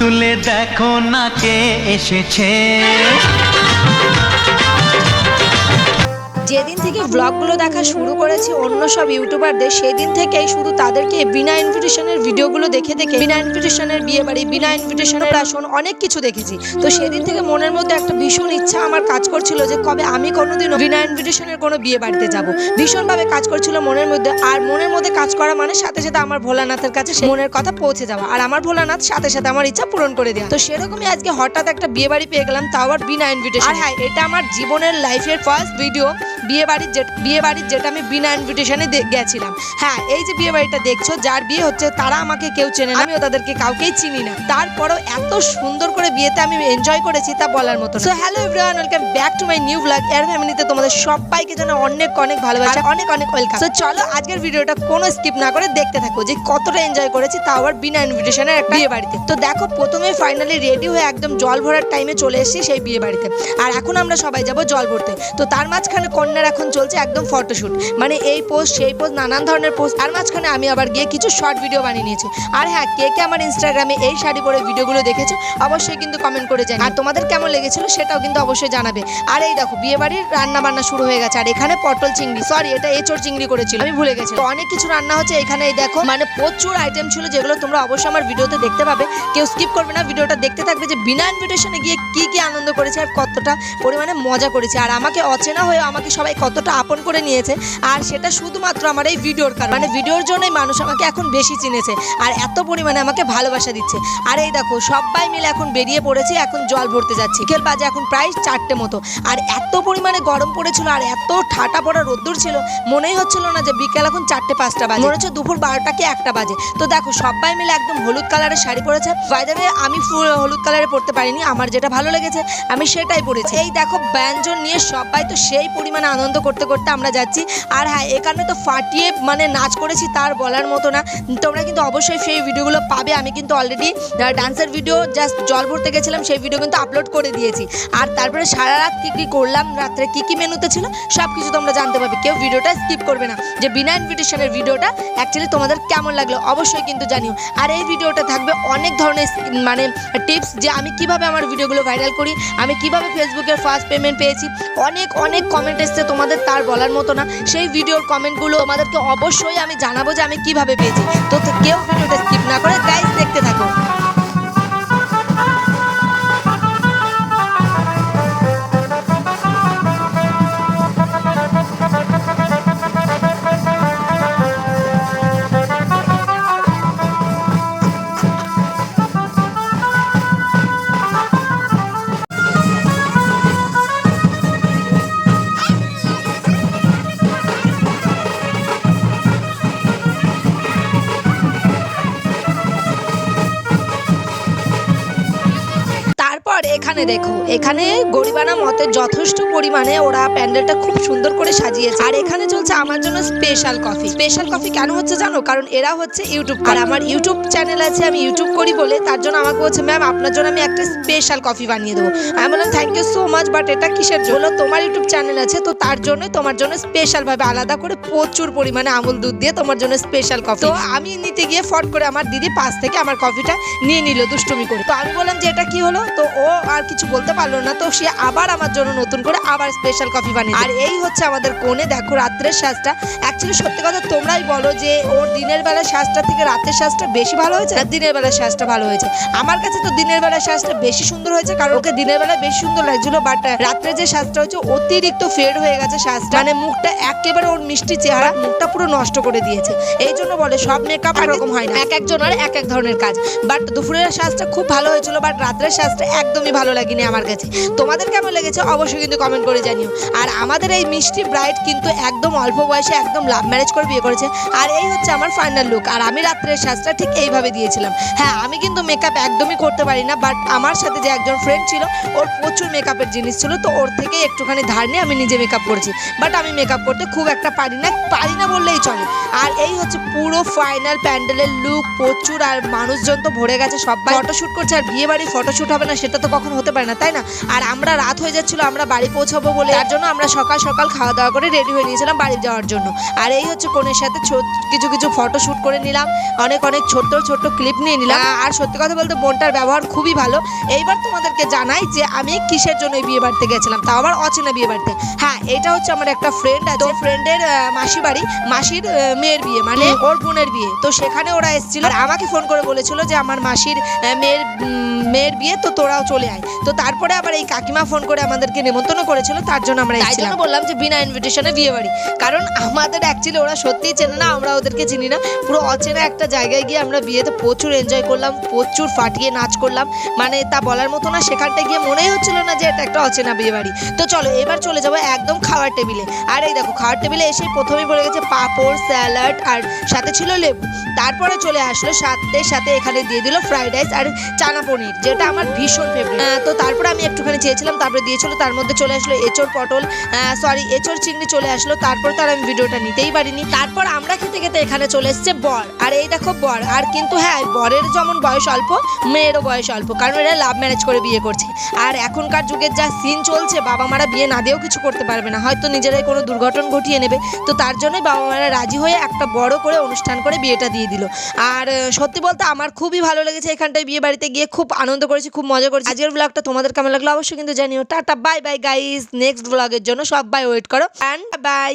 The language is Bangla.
তুলে দেখো না কে এসেছে। যেদিন থেকে ব্লগগুলো দেখা শুরু করেছি, অন্য সব ইউটিউবারদের, সেদিন থেকেই শুধু তাদেরকে বিনা ইনভিটেশনের ভিডিওগুলো দেখে দেখে, বিনা ইনভিটেশনের বিয়ে বাড়ি বিনা ইনভিটেশনের আসন অনেক কিছু দেখেছি। তো সেদিন থেকে মনের মধ্যে একটা ভীষণ ইচ্ছা আমার কাজ করছিল যে কবে আমি কোনোদিনও বিনা ইনভিটেশনের কোনো বিয়ে বাড়িতে যাব। ভীষণভাবে কাজ করছিল মনের মধ্যে, আর মনের মধ্যে কাজ করা মানে সাথে সাথে আমার ভোলানাথের কাছে মনের কথা পৌঁছে যাওয়া। আর আমার ভোলানাথ সাথে সাথে আমার ইচ্ছা পূরণ করে দেওয়া। তো সেরকমই আজকে হঠাৎ একটা বিয়ে বাড়ি পেয়ে গেলাম, তাও আবার বিনা ইনভিটেশন আর হ্যাঁ এটা আমার জীবনের লাইফের ফার্স্ট ভিডিও বিয়ে বাড়ির বিয়ে বাড়ির যেটা আমি বিনা ইনভিটেশনে গেছিলাম। হ্যাঁ এই যে বিয়ে বাড়িটা দেখছ, যার বিয়ে হচ্ছে, তারা আমাকে কেউ চেনে না, আমিও তাদেরকে কাউকেই চিনি না। তারপরেও এত সুন্দর করে বিয়েতে আমি এনজয় করেছি, তা বলার মতো so hello everyone welcome back to my new blog এর ফ্যামিলিতে তোমাদের সবাইকে যেন অনেক অনেক ভালোবাসা, অনেক অনেক ওয়েলকাম সো চলো আজকের ভিডিওটা কোনো স্কিপ না করে দেখতে থাকো যে কতটা এনজয় করেছি তাও আবার বিনা ইনভিটেশনের একটা বিয়ে বাড়িতে। তো দেখো, প্রথমে ফাইনালি রেডি হয়ে একদম জল ভরার টাইমে চলে এসেছি সেই বিয়ে বাড়িতে। আর এখন আমরা সবাই যাব জল ভরতে। তো তার মাঝখানে কন্যার এখন চলছে একদম ফটোশ্যুট মানে এই পোস্ট সেই পোস্ট নানান ধরনের পোস্ট তার মাঝখানে আমি আবার গিয়ে কিছু শর্ট ভিডিও বানিয়ে নিয়েছি। আর হ্যাঁ কে কে আমার ইনস্টাগ্রামে এই শাড়ি পরে ভিডিওগুলো দেখেছ, অবশ্যই কিন্তু কমেন্ট করে জানি আর তোমাদের কেমন লেগেছিল সেটাও কিন্তু অবশ্যই জানাবে। আর এই দেখো, বিয়ে বাড়ির রান্না বান্না শুরু হয়ে গেছে। আর এখানে পটল চিংড়ি সরি এটা এঁচড় চিংড়ি করেছিল। আমি ভুলে গেছি। তো অনেক কিছু রান্না হচ্ছে এখানে এই দেখো। মানে প্রচুর আইটেম ছিল যেগুলো তোমরা অবশ্যই আমার ভিডিওতে দেখতে পাবে। কেউ স্কিপ করবে না, ভিডিওটা দেখতে থাকবে যে বিনা ইনভিটেশনে গিয়ে কি কি আনন্দ করেছে আর কতটা পরিমাণে মজা করেছে। আর আমাকে অচেনা হয়ে আমাকে সবাই কতটা আপন করে নিয়েছে। আর সেটা শুধুমাত্র আমার এই ভিডিওর কারণ। মানে ভিডিওর জন্যই মানুষ আমাকে এখন বেশি চিনেছে আর এত পরিমাণে আমাকে ভালোবাসা দিচ্ছে। আর এই দেখো, সবাই মিলে এখন বেরিয়ে পড়েছি, এখন জল ভরতে যাচ্ছি। বিকেল বাজে, এখন প্রায় চারটে মতো। আর এত পরিমাণে গরম পড়েছিল আর এত ঠাটা পড়া রোদ্দুর ছিল, মনেই হচ্ছিল না যে বিকেল এখন চারটে পাঁচটা। বাজে। মনে হচ্ছে দুপুর বারোটা কি একটা বাজে। তো দেখো, সবাই মিলে একদম হলুদ কালারের শাড়ি পরেছে। বাইদাবে আমি হলুদ কালারে পরতে পারিনি, আমার যেটা ভালো লেগেছে, আমি সেটাই পরেছি। এই দেখো, ব্যঞ্জন নিয়ে সবাই তো সেই পরিমাণে আনন্দ করতে করতে আমরা যাচ্ছি। আর হ্যাঁ এখানে তো ফাটিয়ে মানে নাচ করেছি, তার বলার মতো না। তোমরা কিন্তু অবশ্যই সেই ভিডিওগুলো পাবে। আমি কিন্তু অলরেডি ডান্সের ভিডিও জাস্ট জল ভরতে গেছিলাম, সেই ভিডিও কিন্তু আপলোড করে দিয়েছি। আর তারপরে সারা রাত কী কী করলাম, রাত্রে কী কী মেনুতে ছিল সব কিছু তোমরা জানতে পারবে। কেউ ভিডিওটা স্কিপ করবে না। যে বিনা ইনভিটেশনের ভিডিওটা অ্যাকচুয়ালি তোমাদের কেমন লাগল অবশ্যই কিন্তু জানিও। আর এই ভিডিওটা থাকবে অনেক ধরনের মানে টিপস যে আমি কীভাবে আমার ভিডিওগুলো ভাইরাল করি, আমি কীভাবে ফেসবুকের ফার্স্ট পেমেন্ট পেয়েছি। অনেক অনেক কমেন্ট এসছে তোমাদের তার বলার মতো না। সেই ভিডিওর কমেন্টগুলো আমাদেরকে অবশ্যই আমি জানাব যে আমি কীভাবে পেয়েছি। তো কেউ ভিডিওটা স্কিপ না করে গাইজ এখানে দেখো। এখানে গরিবানা মতে যথেষ্ট পরিমাণে ওরা প্যান্ডেলটা খুব সুন্দর করে সাজিয়েছে। আর এখানে চলছে আমার জন্য স্পেশাল কফি স্পেশাল কফি কেন হচ্ছে জানো? কারণ এরা হচ্ছে ইউটিউব আর আমার ইউটিউব চ্যানেল আছে, আমি ইউটিউব করি বলে তার জন্য আমাকে বলছে ম্যাম আপনার জন্য আমি একটা স্পেশাল কফি বানিয়ে দেবো। আমি বললাম thank you so much but এটা কিসের জন্য? তোমার ইউটিউব চ্যানেল আছে, তো তার জন্যই তোমার জন্য স্পেশাল ভাবে আলাদা করে প্রচুর পরিমাণে আমুল দুধ দিয়ে তোমার জন্য স্পেশাল কফি তো আমি নিতে গিয়ে ফট করে আমার দিদি পাশ থেকে আমার কফিটা নিয়ে নিল দুষ্টুমি করে। তো আমি বললাম যে, এটা কি হলো? তো ও আর কিছু বলতে পারল না, তো সে আবার আমার জন্য নতুন করে আবার স্পেশাল কফি বানিয়ে আর এই হচ্ছে আমাদের কোণে, দেখো রাত্রের সাজটা। অ্যাকচুয়ালি সত্যি কথা তোমরাই বলো যে ওর দিনের বেলা সাজটা থেকে রাতের সাজটা বেশি ভালো হয়েছে আর দিনের বেলা সাজটা ভালো হয়েছে? আমার কাছে তো দিনের বেলা সাজটা বেশি সুন্দর হয়েছে, কারণ ওকে দিনের বেলা বেশি সুন্দর লাগছিল বাট রাত্রে যে সাজটা হয়েছে, অতিরিক্ত ফেড হয়ে গেছে সাজটা। মানে মুখটা একেবারে ওর মিষ্টি চেহারা, মুখটা পুরো নষ্ট করে দিয়েছে। এই জন্য বলে সব মেকআপ এরকম হয় না। এক একজনের এক এক ধরনের কাজ। বাট দুপুরের সাজটা খুব ভালো হয়েছিল বাট রাত্রের সাজটা একদমই ভালো লাগেনি আমার কাছে। তোমাদের কেমন লেগেছে অবশ্যই কিন্তু কমেন্ট করে জানিও। আর আমাদের এই মিষ্টি ব্রাইড কিন্তু একদম অল্প বয়সে একদম লাভ ম্যারেজ করে বিয়ে করেছে। আর এই হচ্ছে আমার ফাইনাল লুক আর আমি রাত্রের সাজটা ঠিক এইভাবে দিয়েছিলাম। হ্যাঁ আমি কিন্তু মেকআপ একদমই করতে পারি না বাট আমার সাথে যে একজন ফ্রেন্ড ছিল, ওর প্রচুর মেকআপের জিনিস ছিল, তো ওর থেকে একটুখানি ধার নিয়ে আমি নিজে মেকআপ করেছি। বাট আমি মেকআপ করতে খুব একটা পারি না পারি না বললেই চলে। আর এই হচ্ছে পুরো ফাইনাল প্যান্ডেলের লুক প্রচুর, আর মানুষজন তো ভরে গেছে, সবাই ফটোশুট করছে, আর বিয়ে বাড়ি ফটোশুট হবে না, সেটা তো কখন হতে পারে না তাই না? আর আমরা রাত হয়ে যাচ্ছিল আমরা বাড়ি পৌঁছাবো বলে। তার জন্য আমরা সকাল সকাল খাওয়া দাওয়া করে রেডি হয়ে নিয়েছিলাম বাড়ি যাওয়ার জন্য। আর এই হচ্ছে কোনের সাথে কিছু কিছু ফটো শ্যুট করে নিলাম। অনেক অনেক ছোট্ট ছোট্ট ক্লিপ নিয়ে নিলাম। আর সত্যি কথা বলতে বোনটার ব্যবহার খুবই ভালো। এইবার তোমাদেরকে জানাই যে আমি কিসের জন্য এই বিয়ে বাড়িতে গেছিলাম তাও আবার অচেনা বিয়ে বাড়িতে। হ্যাঁ এটা হচ্ছে আমার একটা ফ্রেন্ড আছে। ফ্রেন্ডের মাসি বাড়ি মাসির মেয়ের বিয়ে মানে ওর বোনের বিয়ে। তো সেখানে ওরা এসেছিল আর আমাকে ফোন করে বলেছিল যে আমার মাসির মেয়ের মেয়ের বিয়ে তো তোরাও চলে আয়। তো তারপরে আবার এই কাকিমা ফোন করে আমাদেরকে নেমন্তন্ন করেছিল তার জন্য আমরা তাই জন্য বললাম যে বিনা ইনভিটেশনে বিয়ে বাড়ি। কারণ আমাদের অ্যাকচুয়ালি ওরা সত্যিই চেনে না আমরা ওদেরকে চিনি না। পুরো অচেনা একটা জায়গায় গিয়ে আমরা বিয়েতে প্রচুর এনজয় করলাম প্রচুর ফাটিয়ে নাচ করলাম। মানে তা বলার মতো না সেখানটা গিয়ে মনেই হচ্ছিল না যে এটা একটা অচেনা বিয়ে বাড়ি। তো চলো এবার চলে যাব একদম খাওয়ার টেবিলে আর এই দেখো খাওয়ার টেবিলে এসে প্রথমেই পড়ে গেছে পাঁপড় স্যালাড আর সাথে ছিল লেবু। তারপরে চলে আসলো সাথে সাথে এখানে দিয়ে দিল ফ্রাইড রাইস আর চানা পনির যেটা আমার ভীষণ ফেভারিট তো তারপরে আমি একটুখানি চেয়েছিলাম, তারপরে দিয়েছিল, তার মধ্যে চলে আসলো এঁচড় পটল সরি এঁচড় চিংড়ি চলে আসলো, তারপর তো আর আমি ভিডিওটা নিতেই পারিনি। তারপর আমরা খেতে খেতে এখানে চলে এসছে বর। আর এই দেখো বর, আর কিন্তু হ্যাঁ বরের যেমন বয়স অল্প, মেয়েরও বয়স অল্প, কারণ এরা লাভ ম্যারেজ করে বিয়ে করছে। আর এখনকার যুগের যা সিন চলছে বাবা মারা বিয়ে না দিয়েও কিছু করতে পারবে না, হয়তো নিজেরাই কোনো দুর্ঘটনা ঘটিয়ে নেবে। তো তার জন্যই বাবা মারা রাজি হয়ে একটা বড় করে অনুষ্ঠান করে বিয়েটা দিয়ে দিল। আর, সত্যি বলতে আমার খুবই ভালো লেগেছে এখানটায় বিয়ে বাড়িতে গিয়ে, খুব আনন্দ করেছি, খুব মজা করেছি। আজকের ব্লগটা তোমাদের কেমন লাগল অবশ্যই কিন্তু জানিও। Tata bye bye guys next ব্লগের জন্য সবাই ওয়েট করো। And by